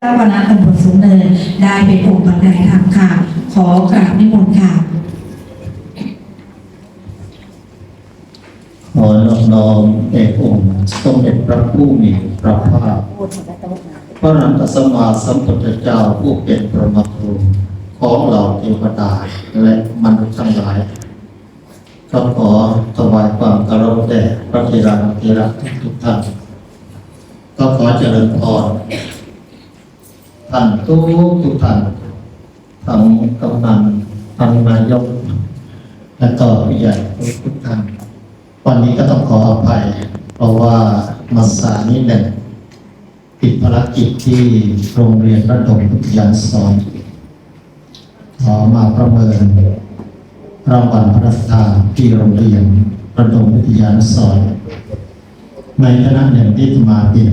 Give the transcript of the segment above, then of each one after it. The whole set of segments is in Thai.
เจ้าคณะตำบลสูงเนินได้เป็นองค์บรรยายธรรมค่ะ ขอกราบนิมนต์ค่ะ ขอน้อมน้อมแด่องค์สมเด็จพระผู้มีพระภาคพระรัตสมมาสัมพุทธเจ้าผู้เป็นประมาครูของเหล่าเทวดาและมนุษย์ทั้งหลายก็ขอถวายความเคารพแด่พระเทรานุเทระทุกท่านก็ขอเจริญพร ท่านทุกทุกท่านทั้งกำนันทั้งนายก และก็ผู้ใหญ่ทุกท่านวันนี้ก็ต้องขออภัย เพราะว่ามาสายนิดหนึ่งติดภารกิจที่โรงเรียนระดมวิทยาสอนขอมาประเมินรางวัลพระราชทานที่โรงเรียนระดมวิทยาสอนในคณะหนึ่งที่มาเป็น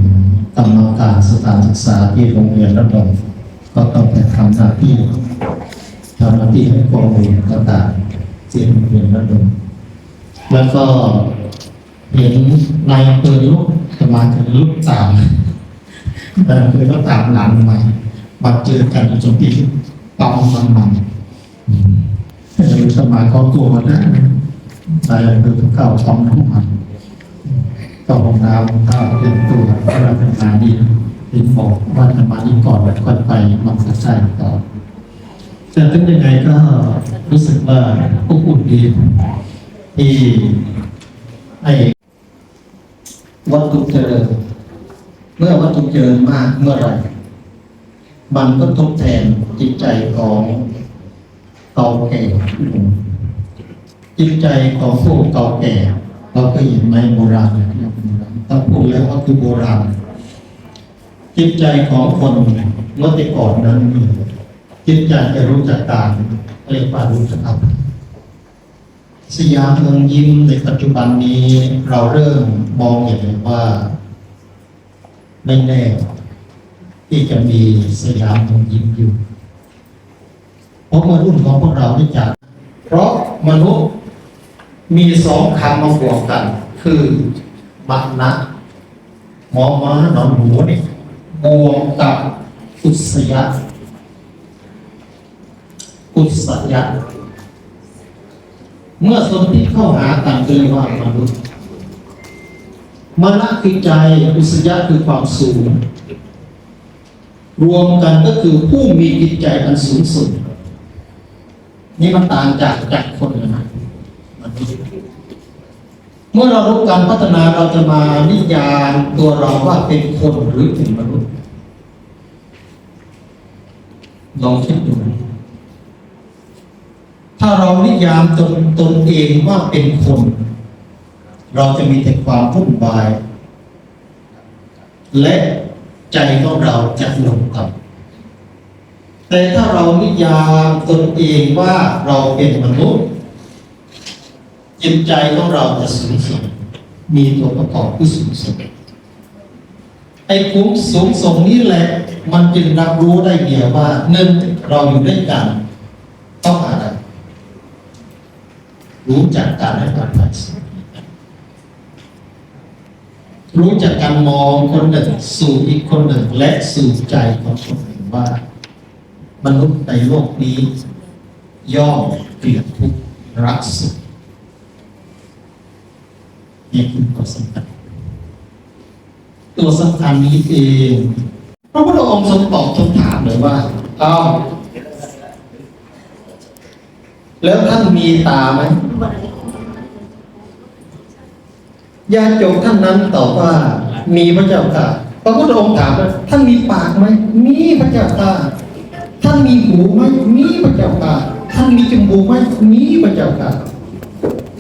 กรรมการสถานศึกษาที่โรงเรียนระดมก็ต้องไปทำหน้าที่ทำหน้าที่ให้ข้อมูลต่างๆที่โรงเรียนระดมแล้วก็เห็นนายอำเภอลุกจะมาถึงลุกตามนายอำเภอก็ตามหลังมามาเจอกันจนที่ปั๊มมันมันอืมแต่ลุสมาก็กลัวมาได้นายอำเภอก็เข้าปั๊มน้ำมันก็ห้องน้ำเข้าเป็นตัวเราเป็นมาดีเป็นบอกว่าจะมาดีก่อนแล้วค่อยไปมันจะใช่ต่อแต่ถึงยังไงก็รู้สึกว่าอบอุ่นดีที่ให้วัตถุเจริญเมื่อวัตถุเจริญมากเมื่อไหร่มันก็ทดแทนจิตใจของเก่าแก่จิตใจของผู้เก่าแก่ เราเคยเห็นไหมโบราณเนี่ยโบราณต้องพูดแล้วว่าคือโบราณ จิตใจของคนเมื่อแต่ก่อนนั้นจิตใจจะรู้จักการเรียกว่ารู้จักอับสยามเมืองยิ้มในปัจจุบันนี้เราเริ่มมองเห็นว่า ไม่แน่ ที่จะมีสยามเมืองยิ้มอยู่เพราะมื่อรุ่นของพวกเราได้จาก เพราะมนุษย์ มีสองคำมาบวกกัน คือมัณะหมอม้าหนอนหนูนี่บวกกับอุสยะอุสยะเมื่อสนที่เข้าหากันก็เรียกว่ามนุษย์มณะคือใจอุสยะคือความสูง รวมกันก็คือผู้มีจิตใจอันสูงสุด นี่มันต่างจากจากคนนะ เมื่อเรารู้การพัฒนาเราจะมานิยามตัวเราว่าเป็นคนหรือเป็นมนุษย์ลองคิดดูถ้าเรานิยามตนตนเองว่าเป็นคน เราจะมีแต่ความวุ่นวาย และใจของเราจะหลงต่ำแต่ถ้าเรานิยามตนเองว่าเราเป็นมนุษย์ จิตใจของเราจะสูงส่งมีตัวประกอบที่สูงส่งไอ้คุ้มสูงส่งนี้แหละ มันจึงรับรู้ได้เดียวว่าหนึ่งเราอยู่ด้วยกันต้องอะไรรู้จักการให้การไปรู้จักการมองคนหนึ่งสู่อีกคนหนึ่งและสู่ใจของคนหนึ่งว่า มนุษย์ในโลกนี้ ย่อมเกลียดทุกข์รักสุข นี่คือตัวสำคัญตัวสำคัญนี้เองพระพุทธองค์ทรงตอบคำถามเลยว่าเอาแล้วท่านมีตาไหมญาติโยมท่านนั้นตอบว่า มีพระเจ้าค่ะพระพุทธองค์ถามว่าท่านมีปากไหมมีพระเจ้าค่ะท่านมีหูไหมมีพระเจ้าค่ะท่านมีจมูกไหมมีพระเจ้าค่ะ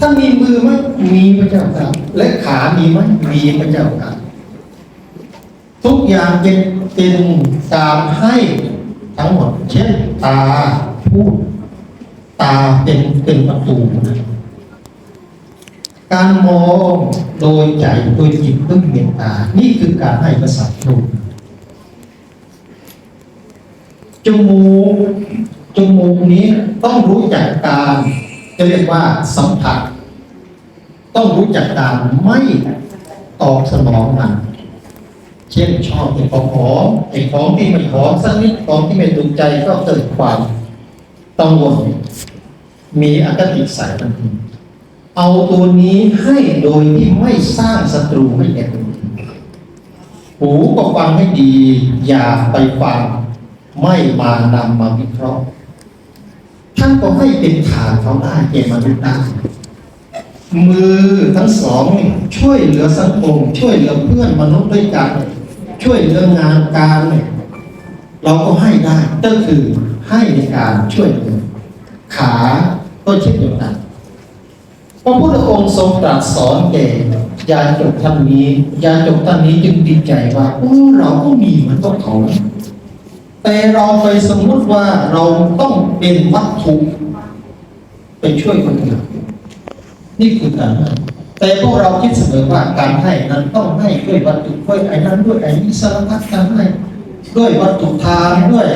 ท่ามีมือไหมมีพระเจ้าค่ะและขามีไหมมีพระเจ้าค่ะทุกอย่างเป็นเป็นตามให้ทั้งหมด เช่นตาพูดตาเป็นเป็นประตูนะการมองโดยใจโดยจิตพึ่งเมตตา นี่คือการให้ภาษาครูจมูกจมูกนี้ต้องรู้จักการจะเรียกว่าสัมผัส ต้องรู้จักการไม่ตอบสนองมัน เช่นชอบไอ้ของหอมไอ้ของที่ไม่หอมสักนิดของที่ไม่ถูกใจก็เกิดความกังวลมีอคติใส่ทันทีเอาตัวนี้ให้โดยที่ไม่สร้างศัตรูให้แก่ตัวหูก็ฟังให้ดี อย่าไปฟัง ไม่มานำมาวิเคราะห์ท่านก็ให้เป็นฐานเขาได้แก่มนุษย์ได้ มือทั้งสองช่วยเหลือสังคมช่วยเหลือเพื่อนมนุษย์ด้วยกัน ช่วยเหลืองานการเราก็ให้ได้ก็คือให้ในการช่วยเหลือขาก็เช่นเดียวกันพระพุทธองค์ทรงตรัสสอนแก่ยาจกท่านนี้ยาจกท่านนี้จึงติดใจว่าโอ้เราก็มีเหมือนกับเขาแต่เราไปสมมติว่าเราต้องเป็นวัตถุไปช่วยคนอื่น นี่คือการให้แต่พวกเราคิดเสมอว่าการให้นั้นต้องให้ด้วยวัตถุด้วยไอ้นั้นด้วยไอ้นี้สารพัดการให้ด้วยวัตถุทานด้วย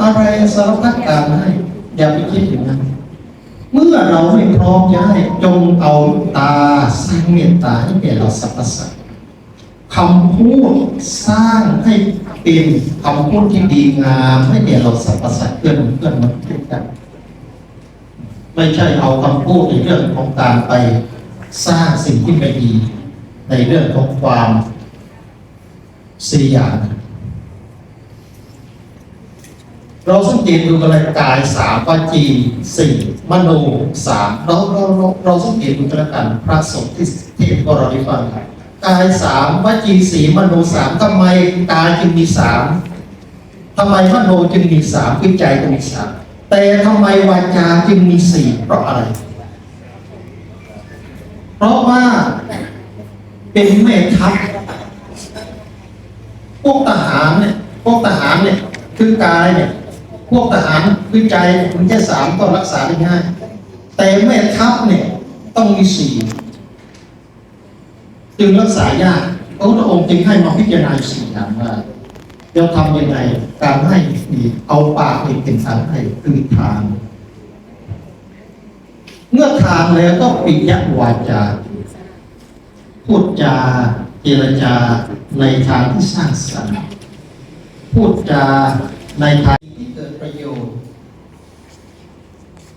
อะไรสารพัดการให้อย่าไปคิดอย่างนั้น เมื่อเราไม่พร้อมจะให้จงเอาตาสร้างเมตตาให้แก่เราสรรพสัตว์คำพูดสร้างให้เป็นคำพูดที่ดีงามให้แก่เราสรรพสัตว์เพื่อนเพื่อนมนุษย์ด้วยกัน ไม่ใช่เอาคำพูดในเรื่องของการไปสร้างสิ่งที่ไม่ดีในเรื่องของความเสียอย่างเราสังเกตดูกันเลยกายสามวจีสี่มโนสามเราเราเราเราสังเกตดูกันแล้วกันพระสงฆ์ที่ที่พวกเราได้ฟังกายสามวจีสี่มโนสามทำไมกายจึงมีสามทำไมมโนจึงมีสามคือใจจึงมีสาม แต่ทำไมวาจาจึงมีสี่เพราะอะไร เพราะว่าเป็นแม่ทัพพวกทหารเนี่ยพวกทหารเนี่ยคือกายเนี่ยพวกทหารคือใจมันแค่สามก็รักษาได้ง่ายแต่แม่ทัพเนี่ยต้องมีสี่จึงรักษายากพระพุทธองค์จึงให้มาพิจารณาสี่อย่างว่า เราทำยังไง การให้ดีเอาปากนี่เป็นทางให้คือทางเมื่อทางแล้วก็ปิยวาจา พูดจาเจรจาในทางที่สร้างสรรค์พูดจาในทางที่เกิดประโยชน์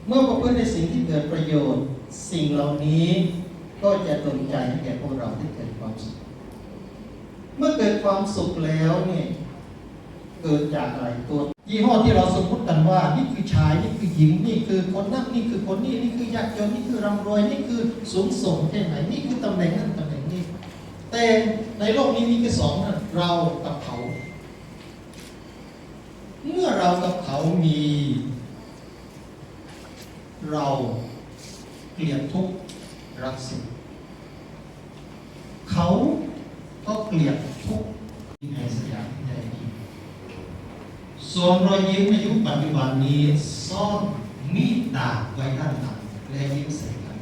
เมื่อประพฤติในสิ่งที่เกิดประโยชน์ สิ่งเหล่านี้ก็จะดลใจให้แก่พวกเราที่เกิดความสุขเมื่อเกิดความสุขแล้วเนี่ย เกิดจากอะไรตัวยี่ห้อที่เราสมมติกันว่า นี่คือชายนี่คือหญิงนี่คือคนนั้นนี่คือคนนี้นี่คือยากจนนี่คือร่ำรวยนี่คือสูงส่งแค่ไหนนี่คือตำแหน่งนั้นตำแหน่งนี้ แต่ในโลกนี้มีแค่สองนะเรากับเขา เมื่อเรากับเขามี เราเกลียดทุกรักสุขเขาก็เกลียดทุกขในสยามใจดี ส่วนรอยยิ้มในยุคปัจจุบันนี้ซ่อนมีดดาบไว้ด้านหลังและยิ้มใส่กัน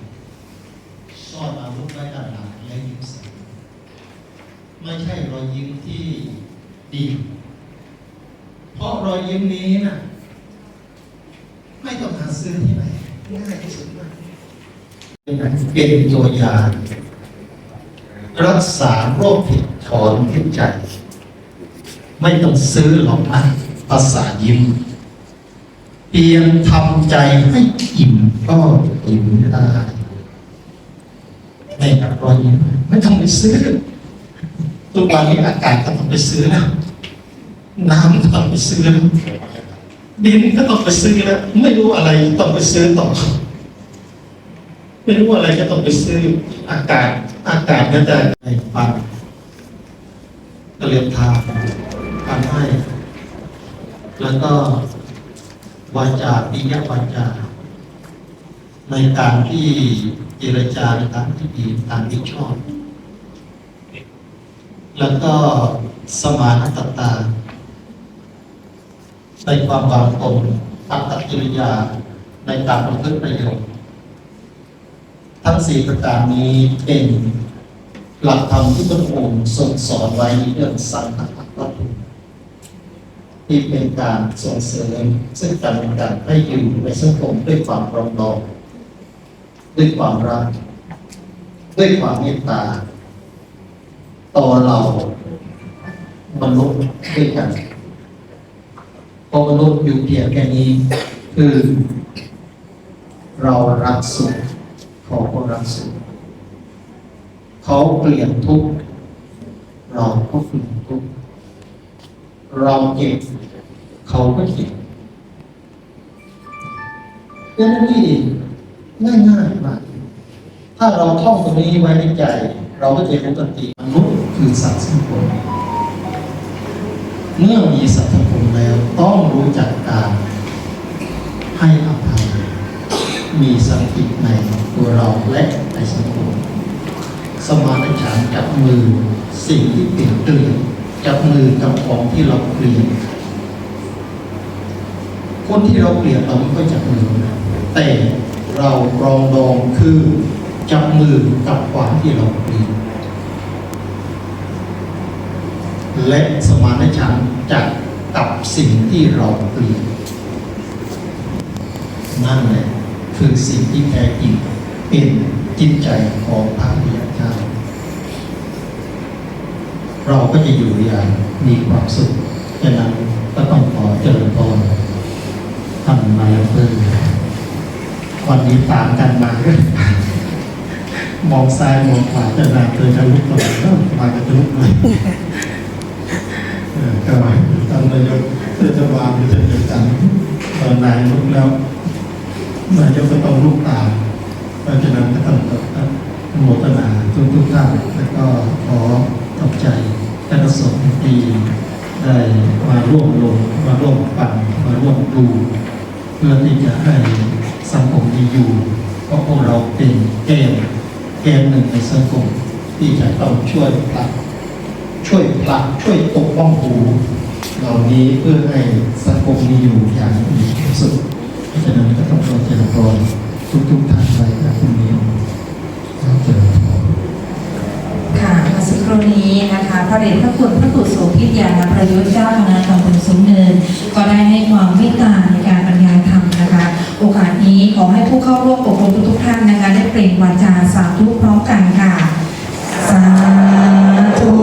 ซ่อนอาวุธไว้ด้านหลังและยิ้มใส่ไม่ใช่รอยยิ้มที่ดี เพราะรอยยิ้มนี้นะไม่ต้องหาซื้อที่ไหนง่ายที่สุดมากเป็นตัวยารักษาโรคผิดถอนผิดใจ ไม่ต้องซื้อหรอกนะ ภาษายิ้มเพียงทำใจให้อิ่มก็อิ่มได้ในกับรอยยิ้มไม่ต้องไปซื้อทุกวันนี้อากาศก็ต้องไปซื้อแล้วน้ำก็ต้องไปซื้อแล้วดินก็ต้องไปซื้อแล้วไม่รู้อะไรต้องไปซื้อต่อไม่รู้อะไรก็ต้องไปซื้ออากาศ อากาศก็จะในปันก็เรียนทางทำให้ แล้วก็วาจาปิยวาจา ในการที่เจรจาในทางที่ดีทางที่ชอบ แล้วก็สมานตตาในความบางตนอัตตกิริยาในการประพฤติประโยชน์ทั้งสี่ประการนี้เป็นหลักธรรมที่พระองค์ทรงสอนไว้ในเรื่องสังฆ ที่เป็นการส่งเสริมซึ่งกันและกันให้อยู่ในสังคมด้วยความปรองดองด้วยความรัก ด้วยความเมตตา ต่อเราด้วยกันพราะมนุษย์อยู่เพียงแค่นี้ คือ เรารักสุขเขาก็รักสุขเขาเกลียดทุกข์เราก็เกลียดทุกข์ เราเจ็บ เขาก็เจ็บแค่นั้นนี่เองง่ายๆมาก ถ้าเราท่องตรงนี้ไว้ในใจ เราก็จะรู้กันทีมนุษย์คือสัตว์สังคมเมื่อมีสัตว์สังคมแล้ว ต้องรู้จักการให้อภัยมีสติในตัวเราและในสังคมสมานฉันท์จับมือสิ่งที่เปลี่ยนเปลี่ยน จับมือกับของที่เราเปลี่ยนคนที่เราเกลียดเราไม่ค่อยจับมือนะแต่เราปรองดองคือจับมือกับความที่เราเกลียดและสมานฉันท์จัดกับสิ่งที่เราเกลียดนั่นแหละคือสิ่งที่แท้จริงเป็นจิตใจของพระพิยาเจ้า เราก็จะอยู่อย่างมีความสุขฉะนั้นก็ต้องขอเจริญพรทำมาแล้วเพิ่มวันนี้ตามกันมาด้วยมองซ้ายมองขวาจะนานเกินจะลุกตลอดก็มาจะลุกเลยเออก็ตอนนายกจะวางจะเดียวกันตอนนายลุกแล้วนายกก็ต้องลุกตามเพราะฉะนั้นก็ต้องกับโมทนาทุกทุกๆท่านแล้วก็ขอ ขอบใจท่านสมดีได้มาร่วมลงมาร่วมฟังมาร่วมดู เพื่อที่จะให้สังคมดีอยู่เพราะพวกเราเป็นแกนแกนหนึ่งในสังคมที่จะต้องช่วยผลักช่วยผลักช่วยปกป้องหูเหล่านี้เพื่อให้สังคมดีอยู่อย่างมีความสุขเพราะฉะนั้นก็ต้องขอเจริญพรทุกๆท่านไปนะคุณนี้ขอเจริญพร ค่ะเมื่อสักค รู่นี้นะคะพระเดชพระคุณพระกุศลพิทยาประยุทธ์เจ้าคณะตำบลสูงเนิน ก็ได้ให้ความเมตตาในการบรรยายธรรมนะคะ โอกาสนี้ขอให้ผู้เข้าร่วมอบรมทุกท่านนะคะ ได้เปล่งวาจาสาธุพร้อมกันค่ะ สาธุ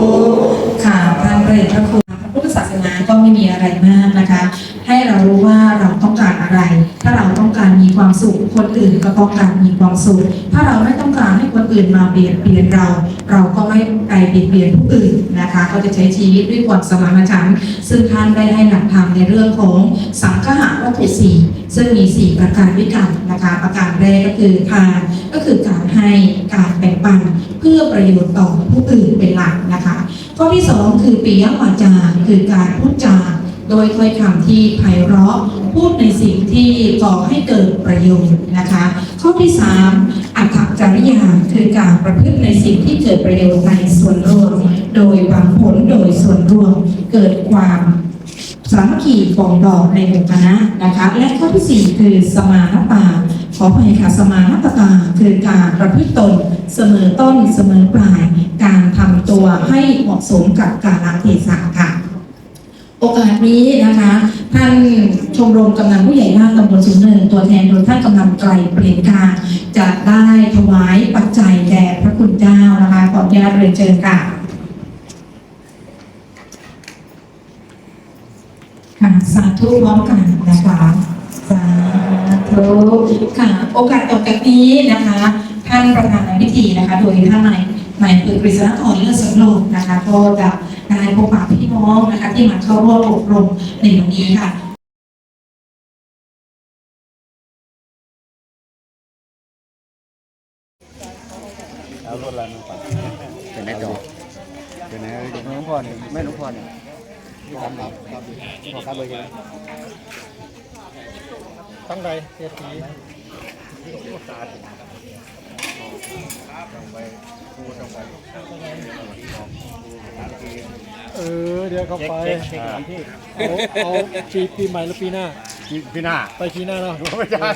ค่ะพระเดชพระคุณพระพุทธศาสนาก็ไม่มีอะไรมากนะคะ ให้เรารู้ว่าเราต้องการอะไร ถ้าเราต้องการมีความสุขคนอื่นก็ต้องการมีความสุข ถ้าเราไม่ต้องการ อื่นมาเบียดเบียนเรา เราก็ไม่ไปเบียดเบียนผู้อื่นนะคะ ก็จะใช้ชีวิตด้วยความสมานฉันท์ซึ่งท่านได้ให้หลักธรรมในเรื่องของสังฆะวัตถุสี่ซึ่งมีสี่ประการด้วยกันนะคะ ประการแรกก็คือทานก็คือการให้การแบ่งปันเพื่อประโยชน์ต่อผู้อื่นเป็นหลักนะคะ ข้อที่สองคือปิยวาจาคือการพูดจา โดยถ้อยคำที่ไพเราะพูดในสิ่งที่ก่อให้เกิดประโยชน์นะคะ ข้อที่สามอัตถจริยาคือการประพฤติในสิ่งที่เกิดประโยชน์ในส่วนรวม โดยหวังผลโดยส่วนรวมเกิดความสามัคคีปองดองในหมู่คณะนะคะ และข้อที่สี่คือสมานตาขออภัยค่ะสมานตาคือการประพฤติตนเสมอต้นเสมอปลาย การทำตัวให้เหมาะสมกับการลเทศะค่ะ โอกาสนี้นะคะ ท่านชมรมกำนันผู้ใหญ่บ้านตำบลสูงเนินตัวแทนโดยท่านกำนันไกลเปลี่ยนกาจะได้ถวายปัจจัยแด่พระคุณเจ้านะคะขออนุญาตเรียนเชิญค่ะค่ะสาธุพร้อมกันนะคะสาธุค่ะ โอกาสต่อจากนี้นะคะ ท่านประธานในพิธีนะคะ โดยท่านนาย นายอำเภอกฤษณกรเลือดสำโรงนะคะก็จะได้พบปะพี่น้องนะคะที่มาเข้าร่วมอบรมในวันนี้ค่ะเอารถละน้องปัดเป็นไงจอเป็นไงน้องพ่อเนี่ยแม่น้องพ่อเนี่ยที่ทำแบบพ่อครับเลยใช่ไหมตั้งใดเสียที เออ เดี๋ยวเข้าไปเช็คสถานที่เอาเอาปีปีใหม่หรือปีหน้า พี่หน้าไปปีหน้าเนาะ ไม่ใช่